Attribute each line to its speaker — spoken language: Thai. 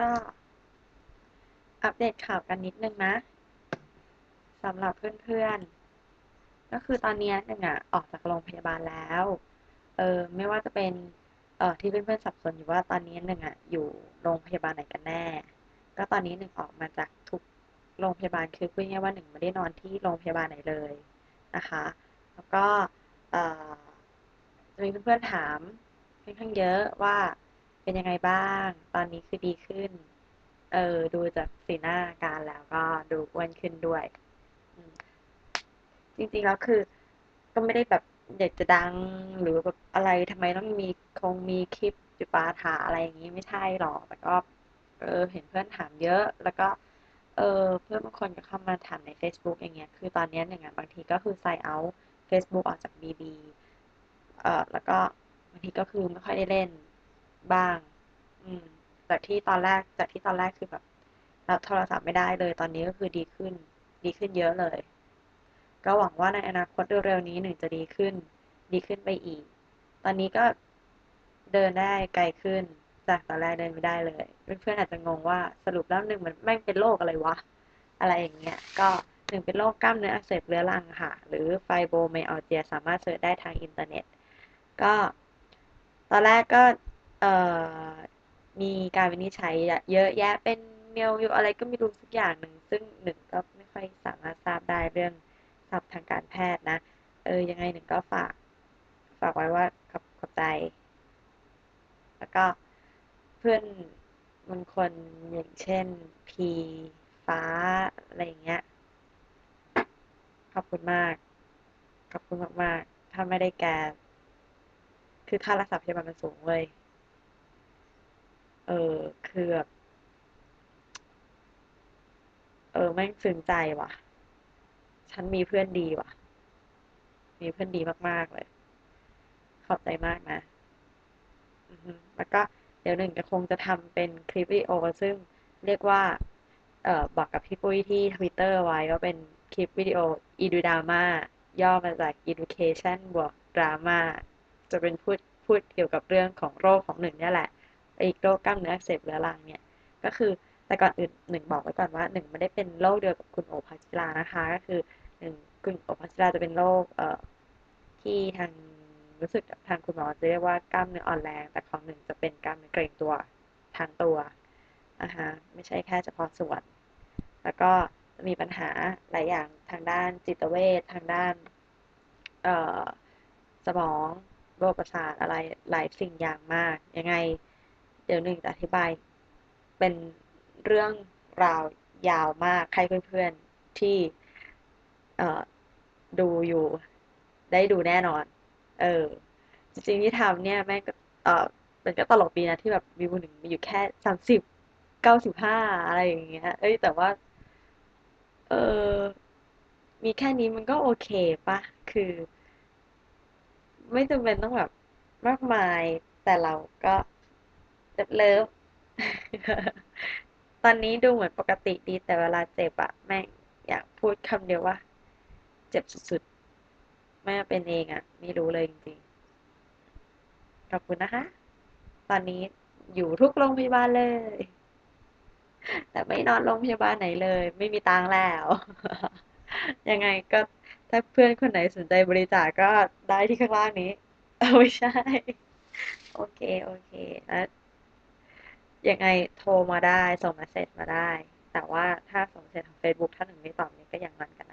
Speaker 1: ก็อัปเดตข่าวกันนิดนึงนะสำหรับเพื่อนๆ ก็คือตอนนี้หนึ่งอะออกจากโรงพยาบาลแล้ว เออไม่ว่าจะเป็นเออที่เพื่อนๆสับสนอยู่ว่าตอนนี้หนึ่งอะอยู่โรงพยาบาลไหนกันแน่ ก็ตอนนี้หนึ่งออกมาจากทุกโรงพยาบาลคือพูดง่ายๆว่าหนึ่งไม่ได้นอนที่โรงพยาบาลไหนเลยนะคะ แล้วก็เอ่อจะมีเพื่อนๆถามค่อนข้างเยอะว่า เป็นยังไงบ้าง ตอนนี้คือดีขึ้น เออ ดูจากสีหน้าการแล้วก็ดูอ้วนขึ้นด้วย จริงๆแล้วคือ ก็ไม่ได้แบบอยากจะดังหรือแบบอะไรทำไมต้องมีคงมีคลิปจุปาถาอะไรอย่างนี้ไม่ใช่หรอกแต่ก็เออ เห็นเพื่อนถามเยอะ แล้วก็ เออ เพื่อนบางคนก็เข้ามาถามใน Facebook อย่างเงี้ย คือตอนนี้อยหนึ่งอะบางทีก็คือไซเอา Facebook ออกจาก BB เออแล้วก็บางทีก็คือไม่ค่อยได้เล่น บ้าง อืม จากที่ตอนแรก จากที่ตอนแรกคือแบบรับโทรศัพท์ไม่ได้เลยตอนนี้ก็คือดีขึ้น ดีขึ้นเยอะเลย ก็หวังว่าในอนาคตเร็วๆนี้หนึ่งจะดีขึ้น ดีขึ้นไปอีก ตอนนี้ก็เดินได้ไกลขึ้น จากตอนแรกเดินไม่ได้เลย เพื่อนๆอาจจะงงว่าสรุปแล้วหนึ่งมันแม่งเป็นโรคอะไรวะ อะไรอย่างเงี้ย ก็หนึ่งเป็นโรคกล้ามเนื้ออักเสบเรื้อรังค่ะ หรือไฟโบไมอัลเจียสามารถเสิร์ชได้ทางอินเทอร์เน็ต ก็ตอนแรกก็ มีการวินิจฉัยเยอะแยะเป็นเมลอยู่อะไรก็ไม่รู้สักอย่างหนึ่ง ซึ่งหนึ่งก็ไม่ค่อยสามารถทราบได้เรื่องศัพท์ทางการแพทย์นะ เออ ยังไงหนึ่งก็ฝาก ฝากไว้ว่าขอบขอบใจ แล้วก็เพื่อนบางคนอย่างเช่นพีฟ้า อะไรอย่างเงี้ย ขอบคุณมาก ขอบคุณมาก ๆ ถ้าไม่ได้แก คือค่ารักษาพยาบาลมันสูงเว้ย เออ คือแบบเออแม่งซึ้งใจว่ะ ฉันมีเพื่อนดีว่ะ มีเพื่อนดีมาก ๆ เลย ขอบใจมากนะแล้วก็เดี๋ยวหนึ่งจะคงจะทำเป็นคลิปวิดีโอ ซึ่งเรียกว่า เออบอกกับพี่ปุ้ยที่ Twitter ไว้ว่าเป็นคลิปวิดีโอ Edudrama ย่อมาจาก Education บวก Drama จะเป็นพูดพูดเกี่ยวกับเรื่องของโรคของหนึ่งเนี่ยแหละ อีกโรคกล้ามเนื้ออักเสบเรื้อรังเนี่ย ก็คือแต่ก่อนอื่นหนึ่งบอกไว้ก่อนว่าหนึ่งไม่ได้เป็นโรคเดียวกับคุณโอภาคิรานะคะ ก็คือหนึ่งคุณโอภาคิราจะเป็นโรคเอ่อที่ทางรู้สึกทางคุณหมอจะเรียกว่ากล้ามเนื้ออ่อนแรง แต่ของหนึ่งจะเป็นกล้ามเนื้อเกร็งตัวทั้งตัวนะคะไม่ใช่แค่เฉพาะส่วน แล้วก็จะมีปัญหาหลายอย่างทางด้านจิตเวชทางด้านเอ่อสมองโรคประสาทอะไรหลายสิ่งอย่างมาก ยังไง ดี๋ยวหนึ่งจะอธิบาย เป็นเรื่องราวยาวมากให้เพื่อนๆที่ดูอยู่ ได้ดูแน่นอน เออ จริงๆที่ทำเนี่ยแม่ก็เออมันก็ตลกดีนะที่แบบวิวหนึ่งมีอยู่แค่สามสิบเก้าสิบห้าอะไรอย่างเงี้ย เอ้ยแต่ว่า เออมีแค่นี้มันก็โอเคปะคือ ไม่จำเป็นต้องแบบมากมายแต่เราก็ เลิฟตอนนี้ดูเหมือนปกติดีแต่เวลาเจ็บอะแม่งอยากพูดคำเดียวว่า เจ็บสุดๆไม่เป็นเองอะไม่รู้เลยจริงๆ ขอบคุณนะคะ ตอนนี้อยู่ทุกโรงพยาบาลเลย แต่ไม่นอนโรงพยาบาลไหนเลย ไม่มีตังแล้ว ยังไงก็ถ้าเพื่อนคนไหนสนใจบริจาคก็ได้ที่ข้างล่างนี้เออไม่ใช่ โอเค โอเคแล้ว ยังไงโทรมาได้ ส่งมาเสร็จมาได้ แต่ว่าถ้าส่งเสร็จทาง Facebook ถ้าหนึ่งไม่ตอบนี่ก็อย่างนั้นกัน